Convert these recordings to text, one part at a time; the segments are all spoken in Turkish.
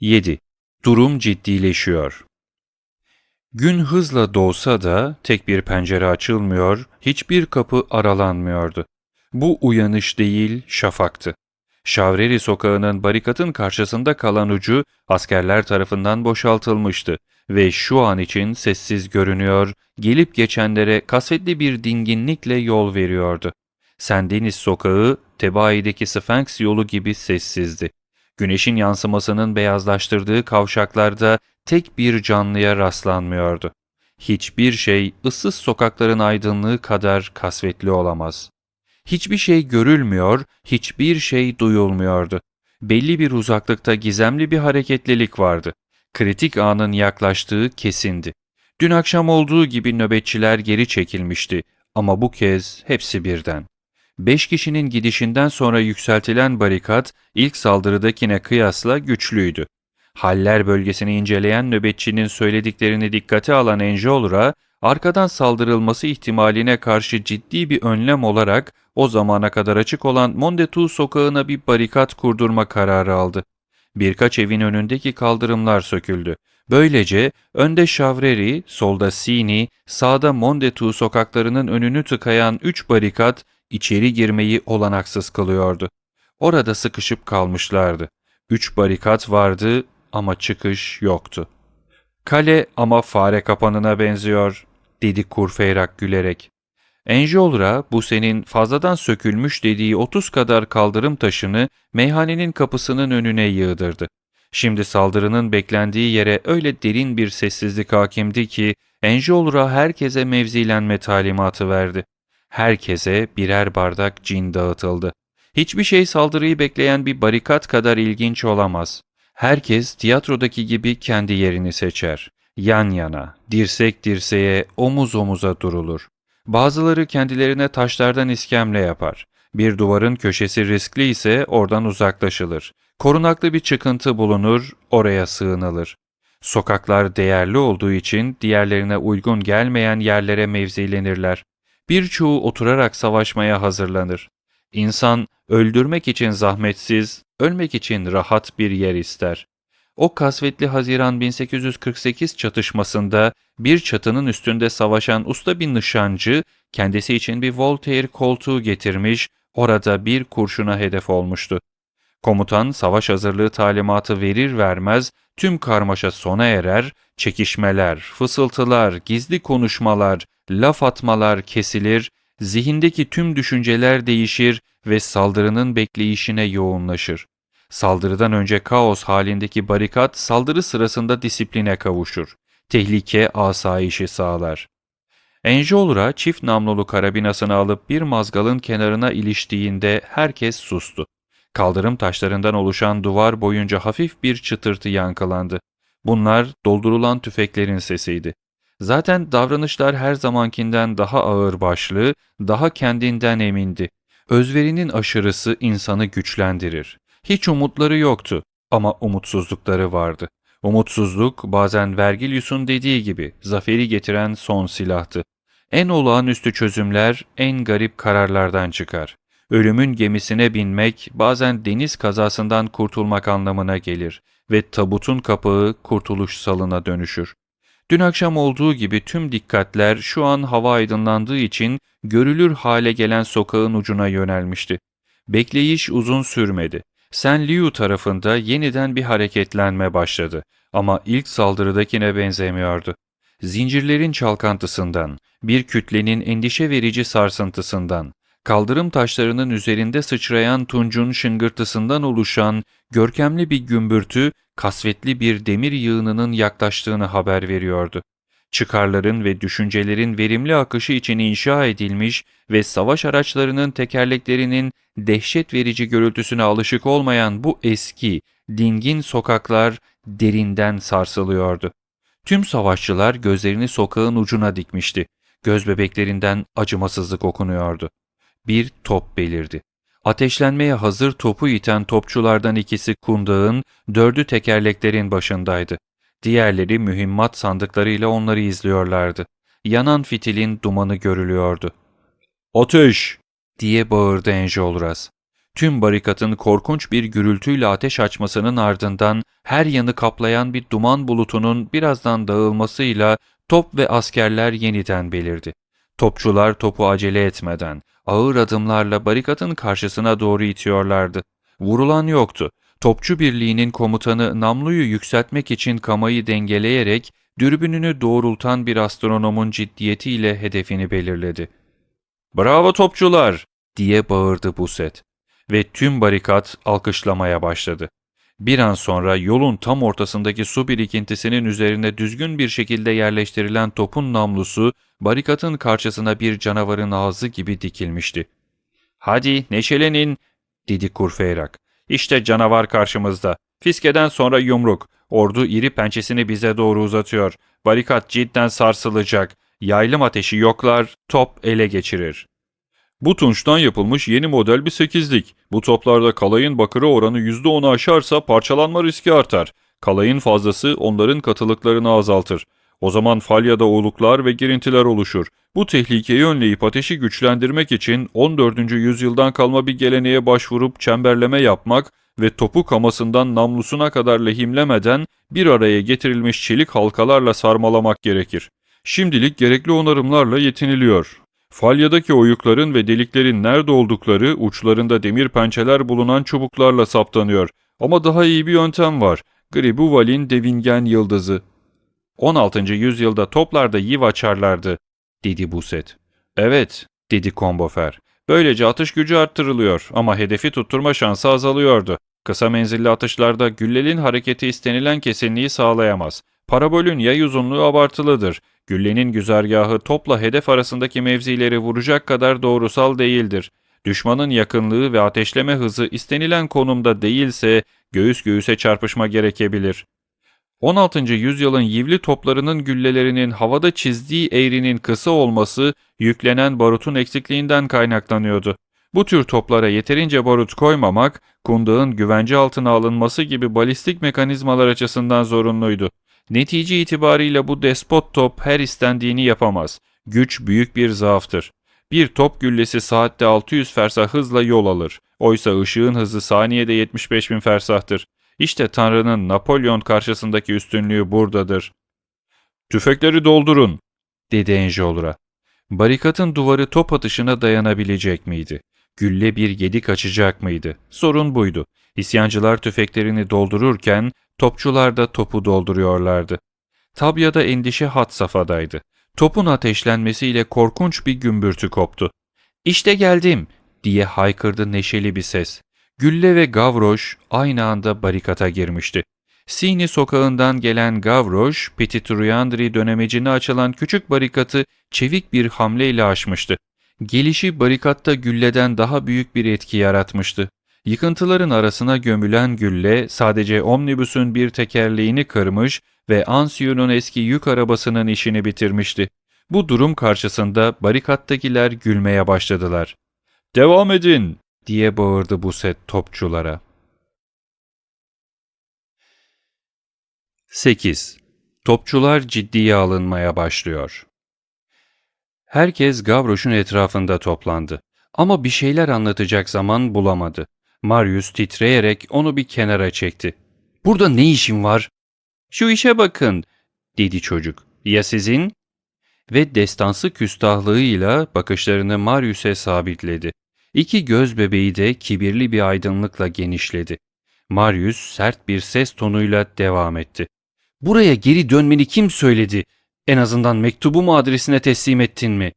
7. Durum ciddileşiyor. Gün hızla doğsa da tek bir pencere açılmıyor, hiçbir kapı aralanmıyordu. Bu uyanış değil, şafaktı. Şavreri sokağının barikatın karşısında kalan ucu askerler tarafından boşaltılmıştı ve şu an için sessiz görünüyor, gelip geçenlere kasvetli bir dinginlikle yol veriyordu. Sendeniz sokağı, Tebai'deki Sphinx yolu gibi sessizdi. Güneşin yansımasının beyazlaştırdığı kavşaklarda tek bir canlıya rastlanmıyordu. Hiçbir şey ıssız sokakların aydınlığı kadar kasvetli olamaz. Hiçbir şey görülmüyor, hiçbir şey duyulmuyordu. Belli bir uzaklıkta gizemli bir hareketlilik vardı. Kritik anın yaklaştığı kesindi. Dün akşam olduğu gibi nöbetçiler geri çekilmişti ama bu kez hepsi birden. Beş kişinin gidişinden sonra yükseltilen barikat ilk saldırıdakine kıyasla güçlüydü. Haller bölgesini inceleyen nöbetçinin söylediklerini dikkate alan Enjolra, arkadan saldırılması ihtimaline karşı ciddi bir önlem olarak o zamana kadar açık olan Mondetu sokağına bir barikat kurdurma kararı aldı. Birkaç evin önündeki kaldırımlar söküldü. Böylece önde Şavreri, solda Sini, sağda Mondetu sokaklarının önünü tıkayan üç barikat içeri girmeyi olanaksız kılıyordu. Orada sıkışıp kalmışlardı. Üç barikat vardı ama çıkış yoktu. Kale ama fare kapanına benziyor, dedi Kurfeyrak gülerek. Enjolra bu senin fazladan sökülmüş dediği otuz kadar kaldırım taşını meyhanenin kapısının önüne yığdırdı. Şimdi saldırının beklendiği yere öyle derin bir sessizlik hakimdi ki Enjolra herkese mevzilenme talimatı verdi. Herkese birer bardak cin dağıtıldı. Hiçbir şey saldırıyı bekleyen bir barikat kadar ilginç olamaz. Herkes tiyatrodaki gibi kendi yerini seçer. Yan yana, dirsek dirseğe, omuz omuza durulur. Bazıları kendilerine taşlardan iskemle yapar. Bir duvarın köşesi riskli ise oradan uzaklaşılır. Korunaklı bir çıkıntı bulunur, oraya sığınılır. Sokaklar değerli olduğu için diğerlerine uygun gelmeyen yerlere mevzilenirler. Birçoğu oturarak savaşmaya hazırlanır. İnsan öldürmek için zahmetsiz, ölmek için rahat bir yer ister. O kasvetli Haziran 1848 çatışmasında bir çatının üstünde savaşan usta bir nişancı kendisi için bir Voltaire koltuğu getirmiş, orada bir kurşuna hedef olmuştu. Komutan savaş hazırlığı talimatı verir vermez tüm karmaşa sona erer, çekişmeler, fısıltılar, gizli konuşmalar, laf atmalar kesilir, zihindeki tüm düşünceler değişir ve saldırının bekleyişine yoğunlaşır. Saldırıdan önce kaos halindeki barikat saldırı sırasında disipline kavuşur. Tehlike asayişi sağlar. Enjolra çift namlulu karabinasını alıp bir mazgalın kenarına iliştiğinde herkes sustu. Kaldırım taşlarından oluşan duvar boyunca hafif bir çıtırtı yankılandı. Bunlar doldurulan tüfeklerin sesiydi. Zaten davranışlar her zamankinden daha ağır başlı, daha kendinden emindi. Özverinin aşırısı insanı güçlendirir. Hiç umutları yoktu ama umutsuzlukları vardı. Umutsuzluk bazen Vergilius'un dediği gibi zaferi getiren son silahtı. En olağanüstü çözümler en garip kararlardan çıkar. Ölümün gemisine binmek bazen deniz kazasından kurtulmak anlamına gelir ve tabutun kapağı kurtuluş salına dönüşür. Dün akşam olduğu gibi tüm dikkatler şu an hava aydınlandığı için görülür hale gelen sokağın ucuna yönelmişti. Bekleyiş uzun sürmedi. Sen Liu tarafında yeniden bir hareketlenme başladı ama ilk saldırıdakine benzemiyordu. Zincirlerin çalkantısından, bir kütlenin endişe verici sarsıntısından, kaldırım taşlarının üzerinde sıçrayan tuncun şıngırtısından oluşan görkemli bir gümbürtü, kasvetli bir demir yığınının yaklaştığını haber veriyordu. Çıkarların ve düşüncelerin verimli akışı için inşa edilmiş ve savaş araçlarının tekerleklerinin dehşet verici gürültüsüne alışık olmayan bu eski, dingin sokaklar derinden sarsılıyordu. Tüm savaşçılar gözlerini sokağın ucuna dikmişti. Göz bebeklerinden acımasızlık okunuyordu bir top belirdi. Ateşlenmeye hazır topu iten topçulardan ikisi kundağın, dördü tekerleklerin başındaydı. Diğerleri mühimmat sandıklarıyla onları izliyorlardı. Yanan fitilin dumanı görülüyordu. ''Ateş!'' diye bağırdı Enjolras. tüm barikatın korkunç bir gürültüyle ateş açmasının ardından her yanı kaplayan bir duman bulutunun birazdan dağılmasıyla top ve askerler yeniden belirdi. Topçular topu acele etmeden, ağır adımlarla barikatın karşısına doğru itiyorlardı. Vurulan yoktu. Topçu birliğinin komutanı namluyu yükseltmek için kamayı dengeleyerek dürbününü doğrultan bir astronomun ciddiyetiyle hedefini belirledi. ''Bravo topçular!'' diye bağırdı Buset ve tüm barikat alkışlamaya başladı. Bir an sonra yolun tam ortasındaki su birikintisinin üzerine düzgün bir şekilde yerleştirilen topun namlusu barikatın karşısına bir canavarın ağzı gibi dikilmişti. ''Hadi neşelenin'' dedi Kurfeyrak. ''İşte canavar karşımızda. Fiskeden sonra yumruk. Ordu iri pençesini bize doğru uzatıyor. Barikat cidden sarsılacak. Yaylım ateşi yoklar, top ele geçirir.'' Bu tunçtan yapılmış yeni model bir sekizlik. Bu toplarda kalayın bakırı oranı %10'u aşarsa parçalanma riski artar. Kalayın fazlası onların katılıklarını azaltır. O zaman falyada oluklar ve girintiler oluşur. Bu tehlikeyi önleyip ateşi güçlendirmek için 14. yüzyıldan kalma bir geleneğe başvurup çemberleme yapmak ve topu kamasından namlusuna kadar lehimlemeden bir araya getirilmiş çelik halkalarla sarmalamak gerekir. Şimdilik gerekli onarımlarla yetiniliyor. Falyadaki oyukların ve deliklerin nerede oldukları uçlarında demir pençeler bulunan çubuklarla saptanıyor. Ama daha iyi bir yöntem var. Gribuval'in devingen yıldızı. 16. yüzyılda toplarda yiv açarlardı, dedi Buset. Evet, dedi Kombofer. Böylece atış gücü arttırılıyor ama hedefi tutturma şansı azalıyordu. Kısa menzilli atışlarda güllelin hareketi istenilen kesinliği sağlayamaz. Parabolün yay uzunluğu abartılıdır. Güllenin güzergahı topla hedef arasındaki mevzileri vuracak kadar doğrusal değildir. Düşmanın yakınlığı ve ateşleme hızı istenilen konumda değilse göğüs göğüse çarpışma gerekebilir. 16. yüzyılın yivli toplarının güllelerinin havada çizdiği eğrinin kısa olması yüklenen barutun eksikliğinden kaynaklanıyordu. Bu tür toplara yeterince barut koymamak, kundağın güvence altına alınması gibi balistik mekanizmalar açısından zorunluydu. Netice itibariyle bu despot top her istendiğini yapamaz. Güç büyük bir zaaftır. Bir top güllesi saatte 600 fersah hızla yol alır. Oysa ışığın hızı saniyede 75 bin fersahtır. İşte Tanrı'nın Napolyon karşısındaki üstünlüğü buradadır. ''Tüfekleri doldurun.'' dedi Enjolra. Barikatın duvarı top atışına dayanabilecek miydi? Gülle bir gedik açacak mıydı? Sorun buydu. İsyancılar tüfeklerini doldururken topçular da topu dolduruyorlardı. Tabya'da endişe hat safadaydı. Topun ateşlenmesiyle korkunç bir gümbürtü koptu. ''İşte geldim!'' diye haykırdı neşeli bir ses. Gülle ve Gavroş aynı anda barikata girmişti. Sini sokağından gelen Gavroş, Petit Ruyandri dönemecine açılan küçük barikatı çevik bir hamleyle aşmıştı. Gelişi barikatta gülleden daha büyük bir etki yaratmıştı. Yıkıntıların arasına gömülen gülle sadece omnibüsün bir tekerleğini kırmış ve Ansio'nun eski yük arabasının işini bitirmişti. Bu durum karşısında barikattakiler gülmeye başladılar. ''Devam edin!'' diye bağırdı bu set topçulara. 8. Topçular ciddiye alınmaya başlıyor. Herkes Gavroş'un etrafında toplandı. Ama bir şeyler anlatacak zaman bulamadı. Marius titreyerek onu bir kenara çekti. ''Burada ne işin var?'' ''Şu işe bakın.'' dedi çocuk. ''Ya sizin?'' Ve destansı küstahlığıyla bakışlarını Marius'e sabitledi. İki göz bebeği de kibirli bir aydınlıkla genişledi. Marius sert bir ses tonuyla devam etti. ''Buraya geri dönmeni kim söyledi? En azından mektubumu adresine teslim ettin mi?''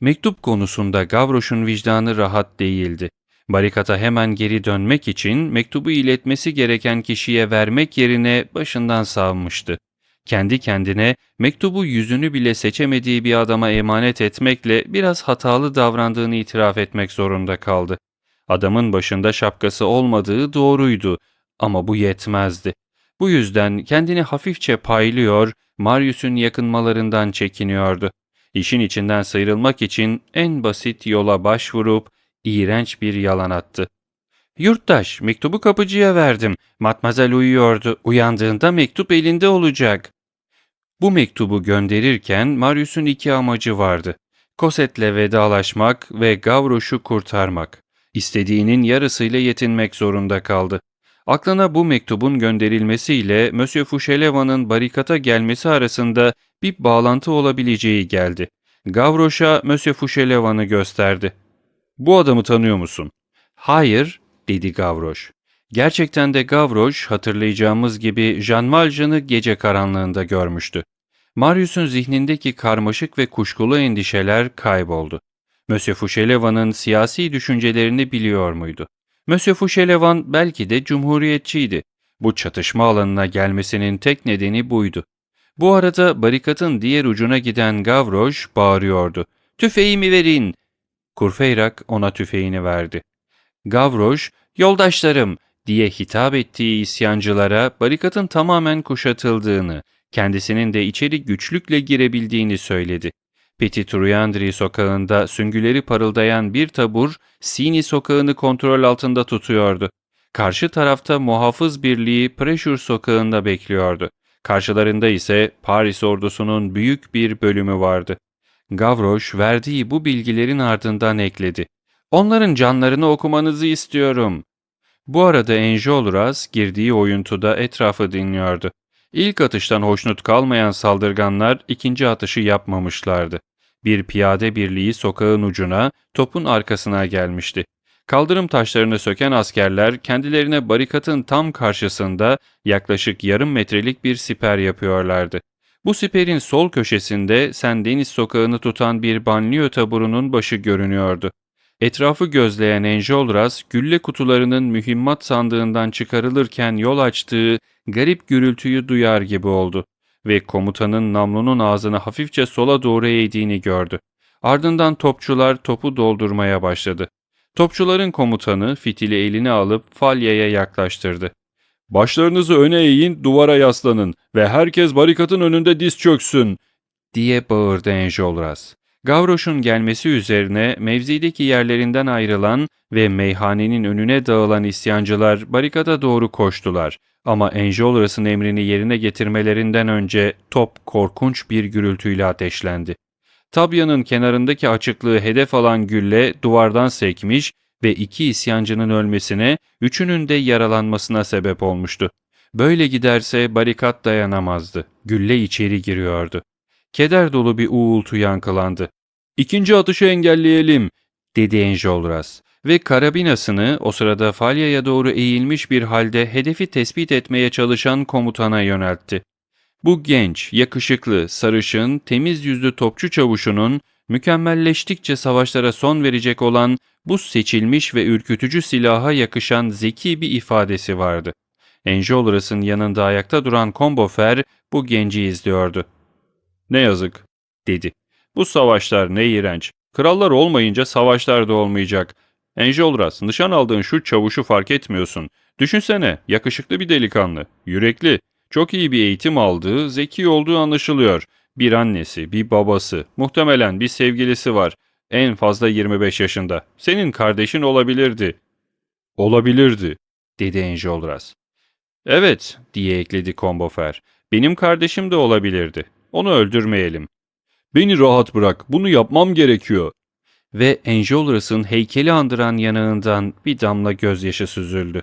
Mektup konusunda Gavroş'un vicdanı rahat değildi. Barikata hemen geri dönmek için mektubu iletmesi gereken kişiye vermek yerine başından savmıştı. Kendi kendine mektubu yüzünü bile seçemediği bir adama emanet etmekle biraz hatalı davrandığını itiraf etmek zorunda kaldı. Adamın başında şapkası olmadığı doğruydu ama bu yetmezdi. Bu yüzden kendini hafifçe paylıyor, Marius'un yakınmalarından çekiniyordu. İşin içinden sıyrılmak için en basit yola başvurup iğrenç bir yalan attı. Yurttaş, mektubu kapıcıya verdim. Matmazel uyuyordu. Uyandığında mektup elinde olacak. Bu mektubu gönderirken Marius'un iki amacı vardı. Cosette'le vedalaşmak ve Gavroş'u kurtarmak. İstediğinin yarısıyla yetinmek zorunda kaldı. Aklına bu mektubun gönderilmesiyle Monsieur Fauchelevant'ın barikata gelmesi arasında bir bağlantı olabileceği geldi. Gavroş'a Monsieur Fauchelevant'ı gösterdi. ''Bu adamı tanıyor musun?'' ''Hayır'' dedi Gavroş. Gerçekten de Gavroş hatırlayacağımız gibi Jean Valjean'ı gece karanlığında görmüştü. Marius'un zihnindeki karmaşık ve kuşkulu endişeler kayboldu. Monsieur Fauchelevant'ın siyasi düşüncelerini biliyor muydu? Monsieur Fauchelevent belki de cumhuriyetçiydi. Bu çatışma alanına gelmesinin tek nedeni buydu. Bu arada barikatın diğer ucuna giden Gavroş bağırıyordu. ''Tüfeğimi verin!'' Kurfeyrak ona tüfeğini verdi. Gavroş, ''Yoldaşlarım!'' diye hitap ettiği isyancılara barikatın tamamen kuşatıldığını, kendisinin de içeri güçlükle girebildiğini söyledi. Petit Ruyandri sokağında süngüleri parıldayan bir tabur Sini sokağını kontrol altında tutuyordu. Karşı tarafta muhafız birliği Pressure sokağında bekliyordu. Karşılarında ise Paris ordusunun büyük bir bölümü vardı. Gavroş verdiği bu bilgilerin ardından ekledi. Onların canlarını okumanızı istiyorum. Bu arada Enjolras girdiği oyuntuda etrafı dinliyordu. İlk atıştan hoşnut kalmayan saldırganlar ikinci atışı yapmamışlardı. Bir piyade birliği sokağın ucuna, topun arkasına gelmişti. Kaldırım taşlarını söken askerler kendilerine barikatın tam karşısında yaklaşık yarım metrelik bir siper yapıyorlardı. Bu siperin sol köşesinde Sen Deniz sokağını tutan bir banliyö taburunun başı görünüyordu. Etrafı gözleyen Enjolras, gülle kutularının mühimmat sandığından çıkarılırken yol açtığı garip gürültüyü duyar gibi oldu ve komutanın namlunun ağzını hafifçe sola doğru eğdiğini gördü. Ardından topçular topu doldurmaya başladı. Topçuların komutanı fitili eline alıp falyaya yaklaştırdı. ''Başlarınızı öne eğin, duvara yaslanın ve herkes barikatın önünde diz çöksün.'' diye bağırdı Enjolras. Gavroş'un gelmesi üzerine mevzideki yerlerinden ayrılan ve meyhanenin önüne dağılan isyancılar barikata doğru koştular. Ama Enjolras'ın emrini yerine getirmelerinden önce top korkunç bir gürültüyle ateşlendi. Tabya'nın kenarındaki açıklığı hedef alan gülle duvardan sekmiş ve iki isyancının ölmesine, üçünün de yaralanmasına sebep olmuştu. Böyle giderse barikat dayanamazdı. Gülle içeri giriyordu. Keder dolu bir uğultu yankılandı. ''İkinci atışı engelleyelim.'' dedi Enjolras ve karabinasını o sırada Falya'ya doğru eğilmiş bir halde hedefi tespit etmeye çalışan komutana yöneltti. Bu genç, yakışıklı, sarışın, temiz yüzlü topçu çavuşunun mükemmelleştikçe savaşlara son verecek olan bu seçilmiş ve ürkütücü silaha yakışan zeki bir ifadesi vardı. Enjolras'ın yanında ayakta duran Combofer bu genci izliyordu. ''Ne yazık'' dedi. ''Bu savaşlar ne iğrenç. Krallar olmayınca savaşlar da olmayacak. Enjolras, nişan aldığın şu çavuşu fark etmiyorsun. Düşünsene, yakışıklı bir delikanlı, yürekli, çok iyi bir eğitim aldığı, zeki olduğu anlaşılıyor. Bir annesi, bir babası, muhtemelen bir sevgilisi var. En fazla 25 yaşında. Senin kardeşin olabilirdi. Olabilirdi, dedi Enjolras. Evet, diye ekledi Combofer. Benim kardeşim de olabilirdi. Onu öldürmeyelim. Beni rahat bırak, bunu yapmam gerekiyor. Ve Enjolras'ın heykeli andıran yanağından bir damla gözyaşı süzüldü.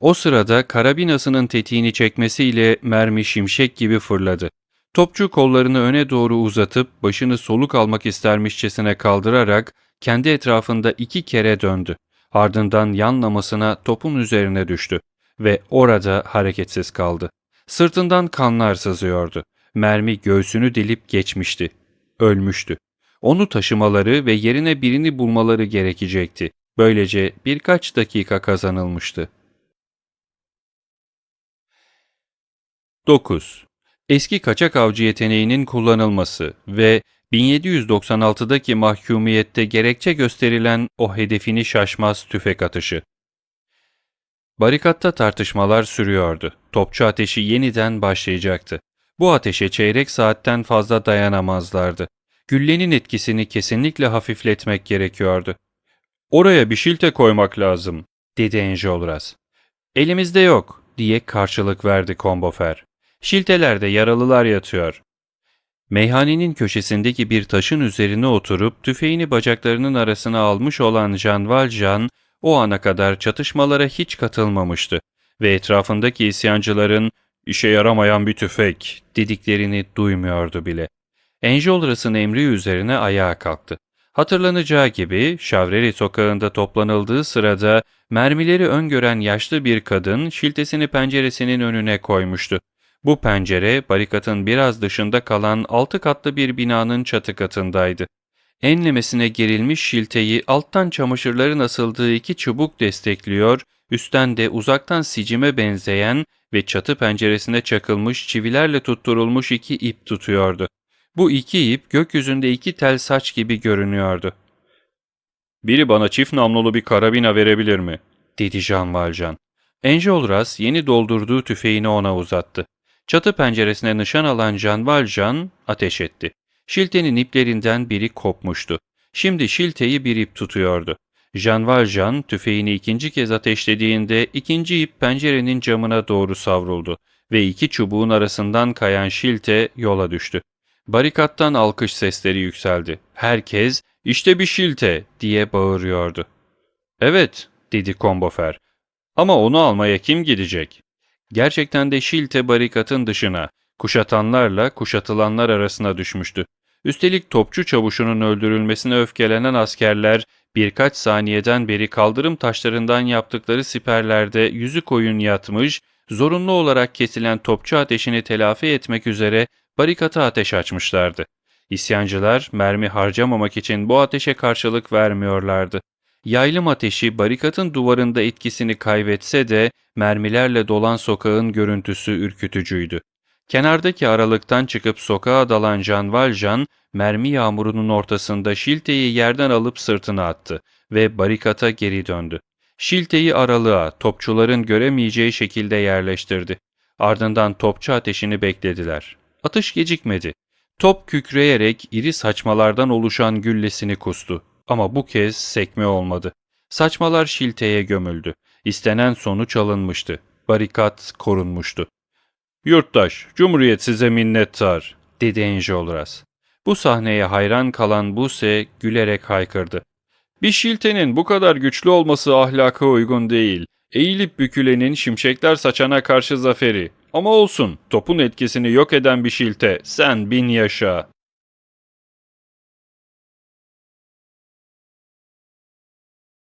O sırada karabinasının tetiğini çekmesiyle mermi şimşek gibi fırladı. Topçu kollarını öne doğru uzatıp başını soluk almak istermişçesine kaldırarak kendi etrafında iki kere döndü. Ardından yanlamasına topun üzerine düştü ve orada hareketsiz kaldı. Sırtından kanlar sızıyordu. Mermi göğsünü delip geçmişti. Ölmüştü. Onu taşımaları ve yerine birini bulmaları gerekecekti. Böylece birkaç dakika kazanılmıştı. 9. Eski kaçak avcı yeteneğinin kullanılması ve 1796'daki mahkumiyette gerekçe gösterilen o hedefini şaşmaz tüfek atışı. Barikatta tartışmalar sürüyordu. Topçu ateşi yeniden başlayacaktı. Bu ateşe çeyrek saatten fazla dayanamazlardı. Güllenin etkisini kesinlikle hafifletmek gerekiyordu. ''Oraya bir şilte koymak lazım.'' dedi Enjolras. ''Elimizde yok.'' diye karşılık verdi Combofer. Şiltelerde yaralılar yatıyor. Meyhanenin köşesindeki bir taşın üzerine oturup tüfeğini bacaklarının arasına almış olan Jean Valjean, o ana kadar çatışmalara hiç katılmamıştı ve etrafındaki isyancıların işe yaramayan bir tüfek dediklerini duymuyordu bile. Enjolras'ın emri üzerine ayağa kalktı. Hatırlanacağı gibi Şavreli sokağında toplanıldığı sırada mermileri öngören yaşlı bir kadın şiltesini penceresinin önüne koymuştu. Bu pencere barikatın biraz dışında kalan altı katlı bir binanın çatı katındaydı. Enlemesine gerilmiş şilteyi alttan çamaşırların asıldığı iki çubuk destekliyor, üstten de uzaktan sicime benzeyen ve çatı penceresine çakılmış çivilerle tutturulmuş iki ip tutuyordu. Bu iki ip gökyüzünde iki tel saç gibi görünüyordu. ''Biri bana çift namlulu bir karabina verebilir mi?'' dedi Jean Valjean. Enjolras yeni doldurduğu tüfeğini ona uzattı. Çatı penceresine nişan alan Jean Valjean ateş etti. Şiltenin iplerinden biri kopmuştu. Şimdi şilteyi bir ip tutuyordu. Jean Valjean tüfeğini ikinci kez ateşlediğinde ikinci ip pencerenin camına doğru savruldu ve iki çubuğun arasından kayan şilte yola düştü. Barikattan alkış sesleri yükseldi. Herkes işte bir şilte diye bağırıyordu. Evet dedi Kombofer ama onu almaya kim gidecek? Gerçekten de şilte barikatın dışına, kuşatanlarla kuşatılanlar arasına düşmüştü. Üstelik topçu çavuşunun öldürülmesine öfkelenen askerler birkaç saniyeden beri kaldırım taşlarından yaptıkları siperlerde yüzü koyun yatmış, zorunlu olarak kesilen topçu ateşini telafi etmek üzere barikata ateş açmışlardı. İsyancılar mermi harcamamak için bu ateşe karşılık vermiyorlardı. Yaylım ateşi barikatın duvarında etkisini kaybetse de mermilerle dolan sokağın görüntüsü ürkütücüydü. Kenardaki aralıktan çıkıp sokağa dalan Jean Valjean, mermi yağmurunun ortasında şilteyi yerden alıp sırtına attı ve barikata geri döndü. Şilteyi aralığa, topçuların göremeyeceği şekilde yerleştirdi. Ardından topçu ateşini beklediler. Atış gecikmedi. Top kükreyerek iri saçmalardan oluşan güllesini kustu. Ama bu kez sekme olmadı. Saçmalar şilteye gömüldü. İstenen sonuç alınmıştı. Barikat korunmuştu. Yurttaş, Cumhuriyet size minnettar, dedi Enjolras. Bu sahneye hayran kalan Buse gülerek haykırdı. Bir şiltenin bu kadar güçlü olması ahlaka uygun değil. Eğilip bükülenin şimşekler saçana karşı zaferi. Ama olsun, topun etkisini yok eden bir şilte, sen bin yaşa.